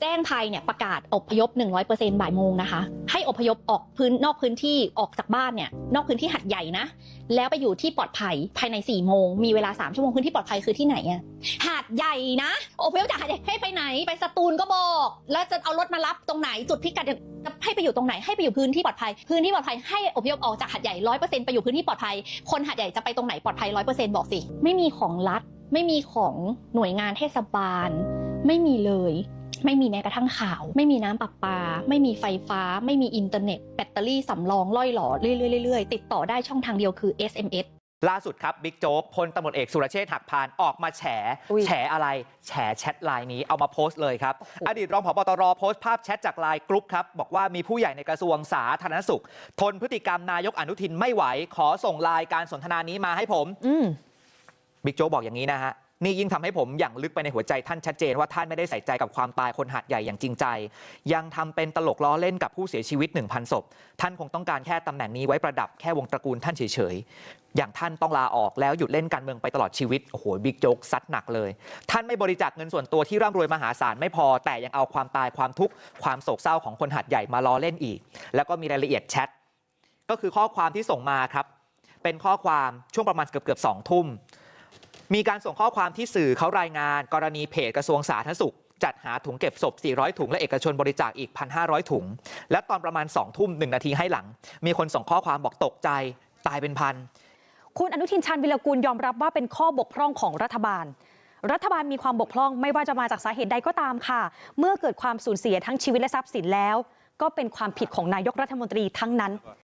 แจ้งภัยเนี่ยประกาศอบพยพ 100%บ่ายโมงนะคะ ให้อพยพออกพื้นนอกพื้นที่ออกจากบ้านเนี่ยนอกพื้นที่หัดใหญ่นะ แล้วไปอยู่ที่ปลอดภัยภายใน4โมงมีเวลา3ชั่วโมงพื้นที่ปลอดภัยคือที่ไหนอะหาดใหญ่นะอพยพจากหาดใหญ่ให้ไปไหน ไปสตูลก็บอก แล้วจะเอารถมารับตรงไหนจุดพิกัดจะให้ไปอยู่ตรงไหนให้ไปอยู่พื้นที่ปลอดภัย พื้นที่ปลอดภัยให้อพยพออกจากหาดใหญ่ร้อยเปอร์เซ็นต์ไปอยู่พื้นที่ปลอดภัยคนหาดใหญ่จะไปตรงไหนปลอดภัยร้อยเปอร์เซ็นต์บอกสิไม่มีของรัฐไม่มีของหน่วยงานเทศบาล ไม่มีเลย ไม่มีแม้กระทั่งข่าว ไม่มีน้ำประปา ไม่มีไฟฟ้า ไม่มีอินเทอร์เน็ต แบตเตอรี่สำรองล่อยหล่อเรื่อยๆๆๆติดต่อได้ช่องทางเดียวคือ SMS ล่าสุดครับบิ๊กโจ๊กพลตำรวจเอกสุรเชษฐ์หักพานออกมาแฉอุ๊ยแฉอะไร แฉแชทไลน์นี้เอามาโพสต์เลยครับ อดีตรองผบตรโพสต์ภาพแชทจากไลน์กรุ๊ปครับ บอกว่ามีผู้ใหญ่ในกระทรวงสาธารณสุข ทนพฤติกรรมนายกอนุทินไม่ไหว ขอส่งไลน์การสนทนานี้มาให้ผมอืมบิ๊กโจ๊กบอกอย่างนี้นะฮะ นี่ยิ่งทำให้ผมอย่างลึกไปในหัวใจท่านชัดเจนว่าท่านไม่ได้ใส่ใจกับความตายคนหัดใหญ่อย่างจริงใจ ยังทำเป็นตลกล้อเล่นกับผู้เสียชีวิต 1,000ศพท่านคงต้องการแค่ตำแหน่งนี้ไว้ประดับแค่วงตระกูลท่านเฉยๆอย่างท่านต้องลาออกแล้วหยุดเล่นการเมืองไปตลอดชีวิตโอ้โหบิ๊กโจ๊กซัดหนักเลย ท่านไม่บริจาคเงินส่วนตัวที่ร่ำรวยมหาศาลไม่พอ แต่ยังเอาความตายความทุกข์ความโศกเศร้าของคนหัดใหญ่มาล้อเล่นอีก แล้วก็มีรายละเอียดแชทก็คือข้อความที่ส่งมาครับเป็นข้อความช่วงประมาณเกือบเกือบสองทุ่ม มีการส่งข้อความที่สื่อเขารายงาน กรณีเพจกระทรวงสาธารณสุข จัดหาถุงเก็บศพ 400 ถุง และเอกชนบริจาคอีก 1,500 ถุง และตอนประมาณ 2 ทุ่ม 1 นาทีให้หลัง มีคนส่งข้อความบอกตกใจ ตายเป็นพัน คุณอนุทินชาญวิรกูลยอมรับว่าเป็นข้อบกพร่องของรัฐบาล รัฐบาลมีความบกพร่องไม่ว่าจะมาจากสาเหตุใดก็ตามค่ะ เมื่อเกิดความสูญเสียทั้งชีวิตและทรัพย์สินแล้ว ก็เป็นความผิดของนายกรัฐมนตรีทั้งนั้น